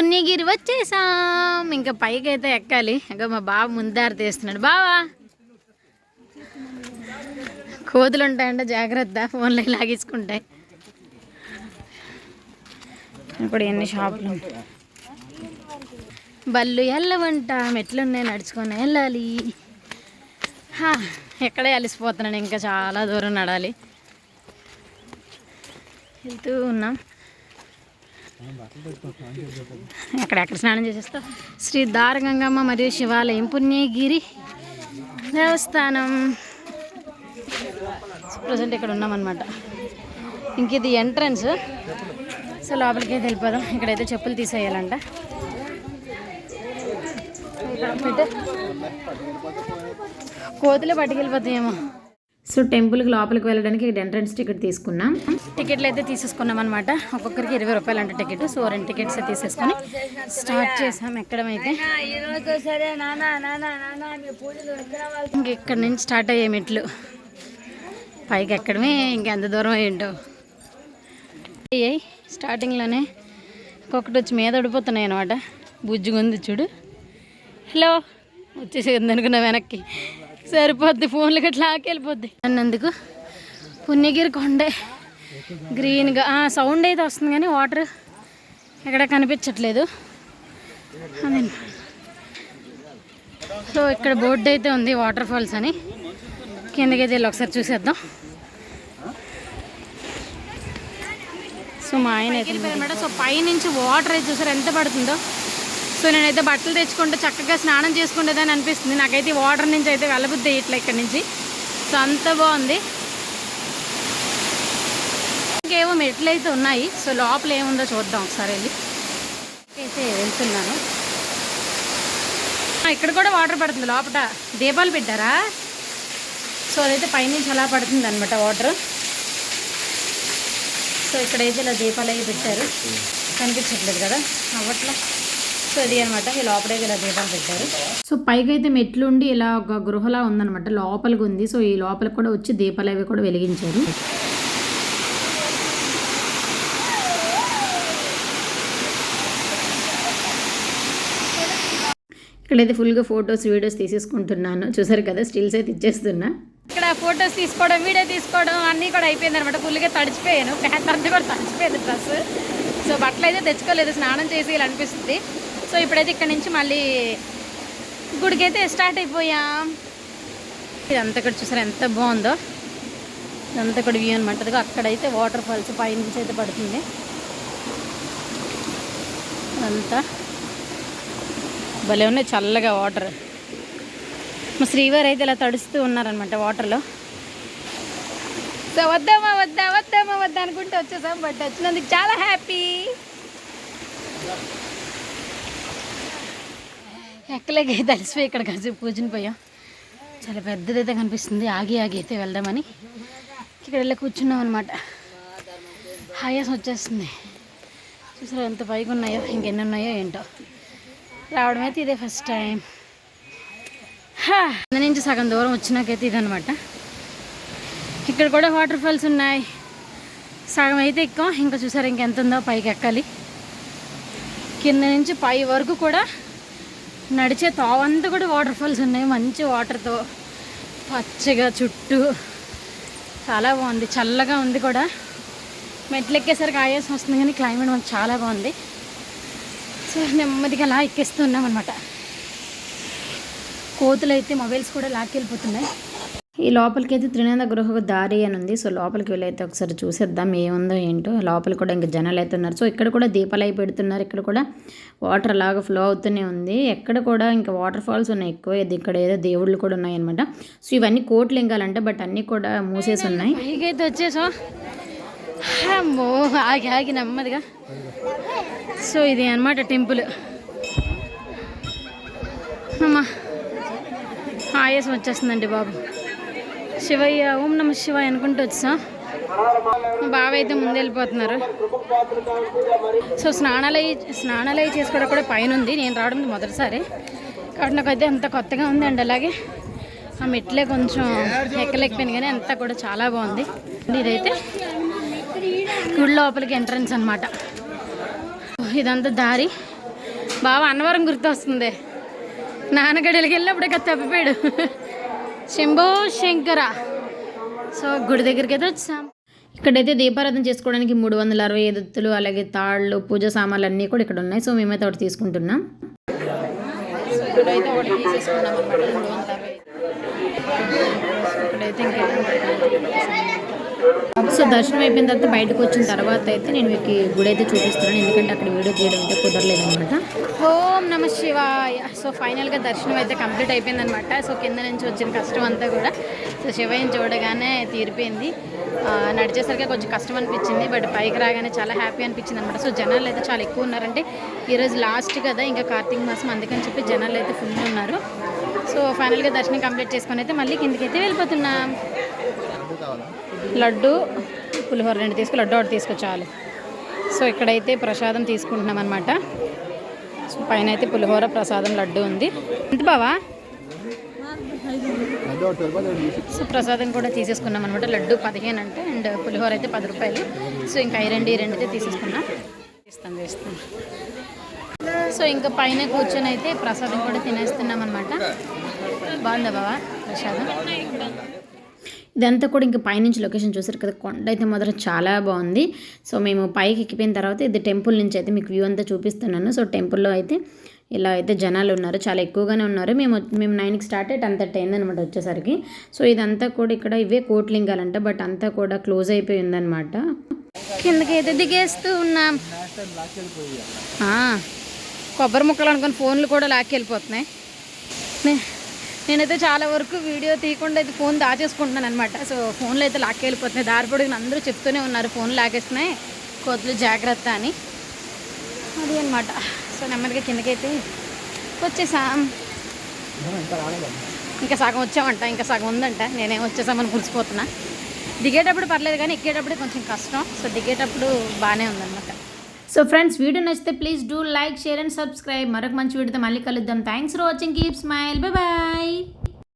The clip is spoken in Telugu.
పుణ్యగిరి వచ్చేసాం. ఇంకా పైకి అయితే ఎక్కాలి. ఇంకా మా బావ ముందారు తీస్తున్నాడు. బావా! కోతులు ఉంటాయంట జాగ్రత్త. ఫోన్లో లాగించుకుంటాయి ఇప్పుడు ఎన్ని షాపులు? బళ్ళు వెళ్ళవంట మెట్లు ఉన్నాయి నడుచుకొని వెళ్ళాలి. హా, ఎక్కడే అలసిపోతున్నాను. ఇంకా చాలా దూరం నడాలి. వెళ్తూ ఉన్నాం. ఎక్కడెక్కడ స్నానం చేసేస్తా? శ్రీ దారగంగమ్మ మరియు శివాలయం పుణ్యగిరి దేవస్థానం. ప్రజెంట్ ఇక్కడ ఉన్నామన్నమాట. ఇంక ఇది ఎంట్రన్స్ సో లోపలికి అయితే వెళ్ళిపోదాం. ఇక్కడైతే చెప్పులు తీసేయాలంట. కోతులు కోతులే పట్టుకెళ్ళిపోతాయేమో. సో టెంపుల్కి లోపలికి వెళ్ళడానికి ఇక్కడ ఎంట్రన్స్ టికెట్ తీసుకున్నాం. టికెట్లు అయితే తీసేసుకున్నాం అనమాట ఒక్కొక్కరికి ఇరవై రూపాయలు అంటే టికెట్. సో రెండు టికెట్స్ తీసేసుకొని స్టార్ట్ చేసాం ఎక్కడమైతే. ఈరోజు ఇంక నుంచి స్టార్ట్ అయ్యే మెట్లు. పైకి ఎక్కడమే ఇంకెంత దూరం ఏంటో అయ్యాయి స్టార్టింగ్లోనే ఒక్కొక్కటి వచ్చి మీద పడిపోతున్నాయి అనమాట బుజ్జిగుంది చూడు. హలో వచ్చేసేది అనుకున్నా వెనక్కి? సరిపోద్ది ఫోన్లు గట్లా ఆకెళ్ళిపోద్ది. అన్నందుకు? పుణ్యగిరి కొండే గ్రీన్గా సౌండ్ అయితే వస్తుంది కానీ వాటర్ ఎక్కడ కనిపించట్లేదు. అదే. సో ఇక్కడ బోర్డు అయితే ఉంది వాటర్ ఫాల్స్ అని. కిందకైతే వెళ్ళి ఒకసారి చూసేద్దాం. సో మా ఆయన అయితే మేడం. సో పైనుంచి వాటర్ అయితే చూసారు ఎంత పడుతుందో? సో నేనైతే బట్టలు తెచ్చుకుంటే చక్కగా స్నానం చేసుకుంటుందని అనిపిస్తుంది. నాకైతే వాటర్ నుంచి అయితే వెళ్ళబుద్ది ఇట్లా ఇక్కడ నుంచి. సో అంత బాగుంది. ఇంకేవో మెట్లు అయితే ఉన్నాయి. సో లోపల ఏముందో చూద్దాం ఒకసారి వెళ్ళి. అయితే వెళ్తున్నాను. ఇక్కడ కూడా వాటర్ పడుతుంది లోపల దీపాలు పెట్టారా? సో అదైతే పైనుంచి అలా పడుతుంది అనమాట వాటర్. సో ఇక్కడైతే ఇలా దీపాలు అవి పెట్టారు. కనిపించట్లేదు కదా. అవ్వట్లో? సో ఇది అనమాట ఈ లోపలైతే ఇలా దీపాలు పెట్టారు. సో పైకి అయితే మెట్లు ఉండి ఇలా ఒక గృహలా ఉందన్నమాట. లోపలికి ఉంది. సో ఈ లోపలికి కూడా వచ్చి దీపాలు అవి కూడా వెలిగించారు. ఇక్కడైతే ఫుల్గా ఫొటోస్ వీడియోస్ తీసేసుకుంటున్నాను. చూసారు కదా స్టిల్స్ అయితే ఇచ్చేస్తున్నా. ఇక్కడ ఫొటోస్ తీసుకోవడం వీడియో తీసుకోవడం అన్నీ కూడా అయిపోయింది అనమాట ఫుల్గా తడిచిపోయాను. ప్యాంట్ అంతా కూడా తడిచిపోయింది డ్రెస్ సో బట్టలు అయితే తెచ్చుకోలేదు స్నానం చేసి ఇలా అనిపిస్తుంది సో ఇప్పుడైతే ఇక్కడ నుంచి మళ్ళీ గుడికైతే స్టార్ట్ అయిపోయాం. ఇదంతా కూడా చూసారు ఎంత బాగుందో. ఇదంతా కూడా వ్యూ అనమాట అక్కడైతే వాటర్ ఫాల్స్ పైనుంచి అయితే పడుతుంది. అంతా భలే ఉన్నాయి చల్లగా వాటర్. మా శ్రీవారు అయితే ఇలా తడుస్తూ ఉన్నారనమాట వాటర్లో. సో వద్దామా వద్దా వద్దామా వద్దా అనుకుంటే వచ్చేసాం బట్ వచ్చినందుకు చాలా హ్యాపీ ఎక్కలేక తడిసిపోయి ఇక్కడ కాసేపు కూర్చుని పోయాం. చాలా పెద్దదైతే కనిపిస్తుంది. ఆగి ఆగి అయితే వెళ్దామని ఇక్కడ వెళ్ళి కూర్చున్నాం అనమాట ఆయాసం వచ్చేస్తుంది. చూసారు ఎంత పైకి ఉన్నాయో ఇంకెన్ని ఉన్నాయో ఏంటో. రావడం అయితే ఇదే ఫస్ట్ టైం నుంచి సగం దూరం వచ్చినాకైతే ఇదనమాట ఇక్కడ కూడా వాటర్ ఫాల్స్ ఉన్నాయి. సగం అయితే ఎక్కువ. ఇంకా చూసారు ఇంకెంత ఉందో పైకి ఎక్కాలి. కింద నుంచి పై వరకు కూడా నడిచే తావంతా కూడా వాటర్ ఫాల్స్ ఉన్నాయి. మంచి వాటర్తో పచ్చగా చుట్టూ చాలా బాగుంది. చల్లగా ఉంది కూడా. మెట్లు ఎక్కేసరికి ఆయాసం వస్తుంది కానీ క్లైమేట్ మనకు చాలా బాగుంది. సో నెమ్మదిగా అలా ఎక్కేస్తున్నాం అనమాట కోతులు అయితే మొబైల్స్ కూడా లాక్కెళ్ళిపోతున్నాయి. ఈ లోపలికి అయితే త్రినేంద్ర గృహకు దారి అని ఉంది. సో లోపలికి వెళ్ళైతే ఒకసారి చూసేద్దాం ఏముందో ఏంటో. లోపల కూడా ఇంకా జనాలు అయితే ఉన్నారు. సో ఇక్కడ కూడా దీపాలు అయి పెడుతున్నారు. ఇక్కడ కూడా వాటర్ లాగా ఫ్లో అవుతూనే ఉంది. ఎక్కడ కూడా ఇంకా వాటర్ ఫాల్స్ ఉన్నాయి ఎక్కువ. ఇది ఇక్కడ ఏదో దేవుళ్ళు కూడా ఉన్నాయన్నమాట. సో ఇవన్నీ కోట్లు లింగాలంటే బట్ అన్నీ కూడా మూసేసి ఉన్నాయి. పైకైతే వచ్చేసా. అమ్మో ఆగి ఆగి నెమ్మదిగా. సో ఇది అనమాట టెంపుల్. అమ్మా ఆయాసం వచ్చేస్తుందండి బాబు. శివయ్య ఓం నమ శివయ్య అనుకుంటూ వచ్చా? బావ అయితే ముందు వెళ్ళిపోతున్నారు. సో స్నానాలు స్నానాలయ స్నానాలు చేసుకోవడం కూడా పైన ఉంది. నేను రావడం మొదటిసారి. కాబట్టి నాకైతే అంత కొత్తగా ఉందండి అలాగే. ఆ మెట్లే కొంచెం ఎక్కలేకపోయింది కానీ అంతా కూడా చాలా బాగుంది. ఇదైతే గుడి లోపలికి ఎంట్రన్స్ అనమాట ఇదంతా దారి. బావ అన్నవరం గుర్తొస్తుంది. నాన్నగడికి వెళ్ళినప్పుడు ఇక తప్పిపోయాడు. శంభో శంకర. సో గుడి దగ్గరికి అయితే వచ్చాం. ఇక్కడైతే దీపారాధన చేసుకోవడానికి మూడు వందల అరవై ఐదు అలాగే తాళ్ళు పూజ సామాన్లు అన్నీ కూడా ఇక్కడ ఉన్నాయి. సో మేమైతే ఒకటి తీసుకుంటున్నాం. ఇక్కడైతే ఒకటి తీసేసుకున్నాం మూడు వందల అరవై ఇక్కడైతే సో దర్శనం అయిపోయిన తర్వాత బయటకు వచ్చిన తర్వాత అయితే నేను మీకు గుడి అయితే చూపిస్తున్నాను. ఎందుకంటే అక్కడ వీడియో తీయడం అయితే కుదరలేదు అనమాట ఓం నమ శివాయ. సో ఫైనల్గా దర్శనం అయితే కంప్లీట్ అయిపోయింది అనమాట సో కింద నుంచి వచ్చిన కష్టం అంతా కూడా సో శివయ్యని చూడగానే తీరిపోయింది. నడిచేసరికి కొంచెం కష్టం అనిపించింది. బట్ పైకి రాగానే చాలా హ్యాపీ అనిపించింది అనమాట సో జనాలు అయితే చాలా ఎక్కువ ఉన్నారంటే ఈరోజు లాస్ట్ కదా ఇంకా కార్తీక మాసం అందుకని చెప్పి జనాలు అయితే ఫుల్ ఉన్నారు. సో ఫైనల్గా దర్శనం కంప్లీట్ చేసుకొని అయితే మళ్ళీ కిందకి అయితే వెళ్ళిపోతున్నాం లడ్డు పులిహోర రెండు తీసుకు లడ్డు ఒకటి తీసుకొచ్చాలి. సో ఇక్కడైతే ప్రసాదం తీసుకుంటున్నాం అనమాట సో పైన అయితే పులిహోర ప్రసాదం లడ్డు ఉంది. ఎంత బావా? సో ప్రసాదం కూడా తీసేసుకున్నాం అనమాట లడ్డు పదిహేను అంటే అండ్ పులిహోర అయితే పది రూపాయలు. సో ఇంకా ఈ రెండు ఈ రెండు అయితే తీసేసుకున్నాం. ఇస్తాం వేస్తాం సో ఇంకా పైన కూర్చొని అయితే ప్రసాదం కూడా తినేస్తున్నాం అనమాట బాగుందా బావా ప్రసాదం? ఇదంతా కూడా ఇంకా పైనుంచి లొకేషన్ చూసారు కదా కొండ అయితే మాత్రం చాలా బాగుంది. సో మేము పైకి ఎక్కిపోయిన తర్వాత ఇది టెంపుల్ నుంచి అయితే మీకు వ్యూ అంతా చూపిస్తున్నాను. సో టెంపుల్లో అయితే ఇలా అయితే జనాలు ఉన్నారు చాలా ఎక్కువగానే ఉన్నారు. మేము మేము నైన్కి స్టార్ట్ అయ్యి టెన్ థర్టీ అనమాట వచ్చేసరికి. సో ఇదంతా కూడా ఇక్కడ ఇవే కోట్లింగాలంట బట్ అంతా కూడా క్లోజ్ అయిపోయి ఉందన్నమాట కిందకి అయితే దిగేస్తూ ఉన్నాం. కొబ్బరి ముక్కలు అనుకుని ఫోన్లు కూడా లాక్కెళ్ళిపోతున్నాయి. వెళ్ళిపోతున్నాయి నేనైతే చాలా వరకు వీడియో తీయకుండా అయితే ఫోన్ దాచేసుకుంటున్నాను అనమాట సో ఫోన్లో అయితే లాక్కెళ్ళిపోతున్నాయి దారి పొడుగున అందరూ చెప్తూనే ఉన్నారు ఫోన్ లాగేస్తున్నాయి. కోతులు జాగ్రత్త అని. అది అనమాట సో నెమ్మదిగా కిందకైతే వచ్చేసాం. ఇంకా సగం వచ్చామంట ఇంకా సగం ఉందంట. నేనేం వచ్చేసామని మురిసిపోతున్నా. దిగేటప్పుడు పర్లేదు కానీ ఎక్కేటప్పుడు కొంచెం కష్టం. సో దిగేటప్పుడు బాగానే ఉందన్నమాట. సో ఫ్రెండ్స్ వీడియో నచ్చితే please do like share and subscribe మరొక మంచి వీడియోతో మళ్ళీ కలుద్దాం. Thanks for watching keep smile bye bye